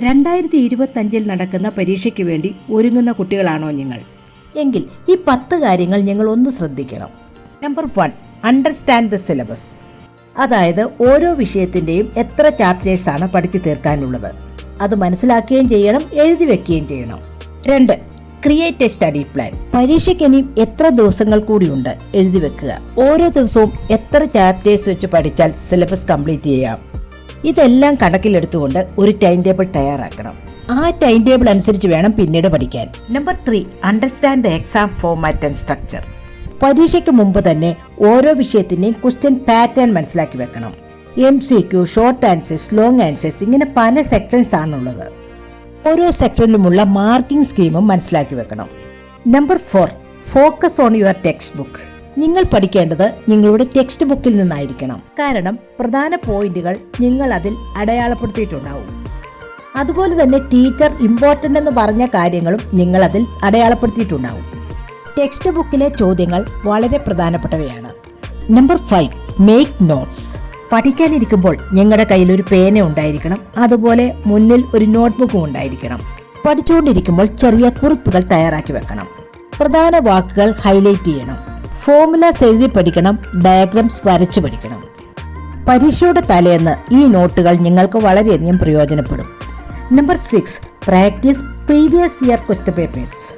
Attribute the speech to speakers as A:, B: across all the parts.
A: രണ്ടായിരത്തി ഇരുപത്തഞ്ചിൽ നടക്കുന്ന പരീക്ഷയ്ക്ക് വേണ്ടി ഒരുങ്ങുന്ന കുട്ടികളാണോ നിങ്ങൾ? എങ്കിൽ ഈ പത്ത് കാര്യങ്ങൾ ഞങ്ങൾ ഒന്ന് ശ്രദ്ധിക്കണം. Number one understand the syllabus അതായത് ഓരോ വിഷയത്തിന്റെയും എത്ര ചാപ്റ്റേഴ്സ് ആണ് പഠിച്ചു തീർക്കാനുള്ളത്. അത് മനസ്സിലാക്കുകയും ചെയ്യണം എഴുതി വെക്കുകയും ചെയ്യണം. രണ്ട് ക്രിയേറ്റ് എ സ്റ്റഡി പ്ലാൻ പരീക്ഷയ്ക്ക് ഇനിയും എത്ര ദിവസങ്ങൾ കൂടിയുണ്ട് എഴുതി വെക്കുക. ഓരോ ദിവസവും എത്ര ചാപ്റ്റേഴ്സ് വെച്ച് പഠിച്ചാൽ സിലബസ് കംപ്ലീറ്റ് ചെയ്യാം? ഇതെല്ലാം കണക്കിലെടുത്തുകൊണ്ട് ഒരു ടൈം ടേബിൾ തയ്യാറാക്കണം. ആ ടൈം ടേബിൾ അനുസരിച്ച് വേണം പിന്നീട് പഠിക്കാൻ. Number three understand the exam format and structure പരീക്ഷയ്ക്ക് മുമ്പ് തന്നെ ഓരോ വിഷയത്തിന്റെയും ക്വസ്റ്റ്യൻ പാറ്റേൺ മനസ്സിലാക്കി വെക്കണം. M C Q short answers long answers ഇങ്ങനെ പല സെക്ഷൻസ് ആണുള്ളത്. ഓരോ സെക്ഷനിലുമുള്ള മാർക്കിംഗ് സ്കീമും മനസ്സിലാക്കി വെക്കണം. Number four focus on your text book നിങ്ങൾ പഠിക്കേണ്ടത് നിങ്ങളുടെ ടെക്സ്റ്റ് ബുക്കിൽ നിന്നായിരിക്കണം. കാരണം പ്രധാന പോയിന്റുകൾ നിങ്ങൾ അതിൽ അടയാളപ്പെടുത്തിയിട്ടുണ്ടാവും. അതുപോലെ തന്നെ ടീച്ചർ ഇമ്പോർട്ടന്റ് എന്ന് പറഞ്ഞ കാര്യങ്ങളും നിങ്ങൾ അതിൽ അടയാളപ്പെടുത്തിയിട്ടുണ്ടാവും. ടെക്സ്റ്റ് ബുക്കിലെ ചോദ്യങ്ങൾ വളരെ പ്രധാനപ്പെട്ടവയാണ്. നമ്പർ ഫൈവ് മേക്ക് നോട്ട്സ് പഠിക്കാനിരിക്കുമ്പോൾ നിങ്ങളുടെ കയ്യിൽ ഒരു പേന ഉണ്ടായിരിക്കണം. അതുപോലെ മുന്നിൽ ഒരു നോട്ട്ബുക്കും ഉണ്ടായിരിക്കണം. പഠിച്ചുകൊണ്ടിരിക്കുമ്പോൾ ചെറിയ കുറിപ്പുകൾ തയ്യാറാക്കി വെക്കണം. പ്രധാന വാക്കുകൾ ഹൈലൈറ്റ് ചെയ്യണം. ഫോർമുലാസ് എഴുതി പഠിക്കണം ഡയഗ്രാംസ് വരച്ച് പഠിക്കണം. പരീക്ഷയുടെ തലേന്ന് ഈ നോട്ടുകൾ നിങ്ങൾക്ക് വളരെയധികം പ്രയോജനപ്പെടും. Number six practice previous year question papers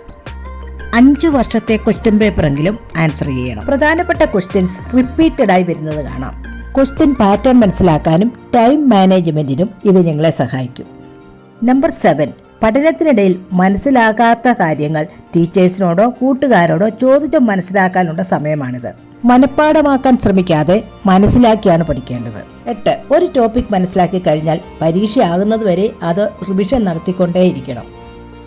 A: അഞ്ച് വർഷത്തെ ക്വസ്റ്റ്യൻ പേപ്പറെങ്കിലും ആൻസർ ചെയ്യണം. പ്രധാനപ്പെട്ട ക്വസ്റ്റ്യൻസ് റിപ്പീറ്റഡ് ആയി വരുന്നത് കാണാം. ക്വസ്റ്റ്യൻ പാറ്റേൺ മനസ്സിലാക്കാനും ടൈം മാനേജ്മെന്റിനും ഇത് ഞങ്ങളെ സഹായിക്കും. നമ്പർ സെവൻ പഠനത്തിനിടയിൽ മനസ്സിലാകാത്ത കാര്യങ്ങൾ ടീച്ചേഴ്സിനോടോ കൂട്ടുകാരോടോ ചോദിച്ച് മനസ്സിലാക്കാനുള്ള സമയമാണിത്. മനഃപ്പാടമാക്കാൻ ശ്രമിക്കാതെ മനസ്സിലാക്കിയാണ് പഠിക്കേണ്ടത്. എട്ട് ഒരു ടോപ്പിക് മനസ്സിലാക്കി കഴിഞ്ഞാൽ പരീക്ഷയാകുന്നത് വരെ അത് റിവിഷൻ നടത്തിക്കൊണ്ടേയിരിക്കണം.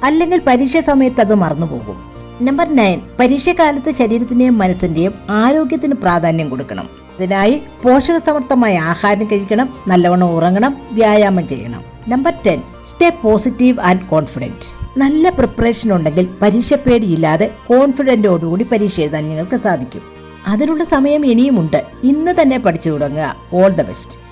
A: അല്ലെങ്കിൽ പരീക്ഷ സമയത്ത് അത് മറന്നുപോകും. നമ്പർ നയൻ പരീക്ഷക്കാലത്ത് ശരീരത്തിന്റെയും മനസ്സിന്റെയും ആരോഗ്യത്തിന് പ്രാധാന്യം കൊടുക്കണം. അതിനായി പോഷകസമർത്ഥമായ ആഹാരം കഴിക്കണം നല്ലവണ്ണം ഉറങ്ങണം വ്യായാമം ചെയ്യണം. Number ten stay positive and confident നല്ല പ്രിപ്പറേഷൻ ഉണ്ടെങ്കിൽ പരീക്ഷ പേടിയില്ലാതെ കോൺഫിഡന്റോടുകൂടി പരീക്ഷ എഴുതാൻ നിങ്ങൾക്ക് സാധിക്കും. അതിനുള്ള സമയം ഇനിയുമുണ്ട്. ഇന്ന് തന്നെ പഠിച്ചു തുടങ്ങുക. All the best